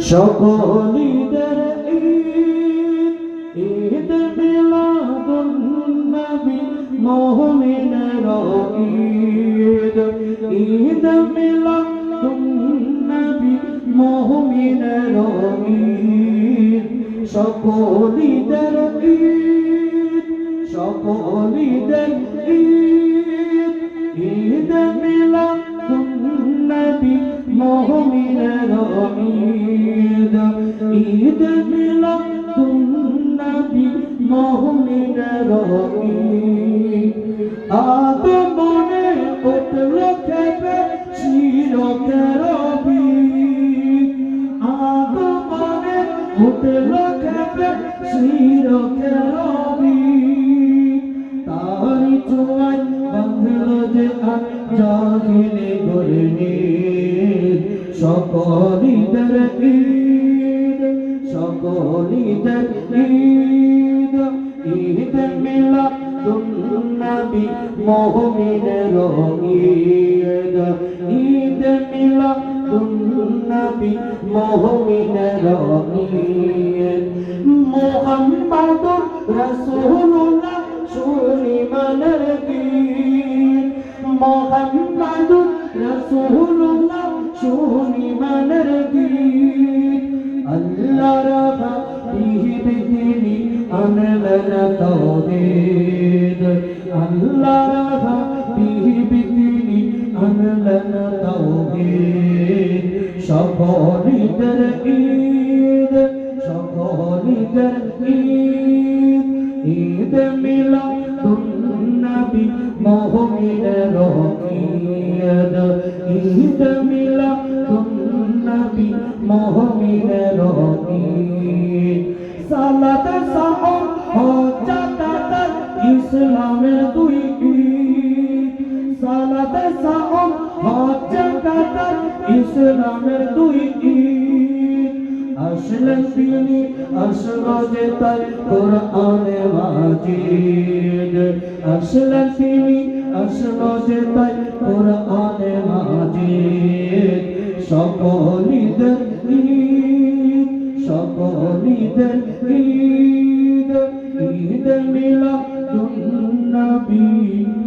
সকলিদের ঈদ মিলাদুন নবী মুমিনের ঈদ। ঈদ মিলাদুন নবী মুমিনের ঈদ। সকলিদের ঈদ। নবী মুমিনের ঈদ ঈদ মিলাদুন নবী মুমিনের ঈদ আগমনে উঠল খেপে শিরকের বীর আগমনে উঠল খেপে শিরকের সকলিদের ঈদ সকলিদের ঈদ ঈদ মিলা নবী মোহমিনের ঈদ ঈদ মিলা নবী মোহমিনের ঈদ। মোহাম্মদুর রাসূলুল্লাহ সুলিমানের গীত মোহাম্মদুর রাসূলুল্লাহ আনলেন তৌহিদ আল্লাহ রাখা বিহিবিদিনী আনলেন তৌহিদ সকলিদের ঈদ সকলিদের ঈদ ঈদ মিলাদুন নবী মুমিনের ঈদ ঈদ মিলাদুন নবী মুমিনের ঈদ সালাত সাহর হজ্জাত ইসলামের দুই সালাত সাহর হজ্জাত ইসলামের দুই আসলেন তিনি আসলো তাই কোরআনে মাজিদ আসলেন তিনি আসলো তাই কোরআনে মাজিদ সকলিদের সকলিদের ঈদ মিলা নবী।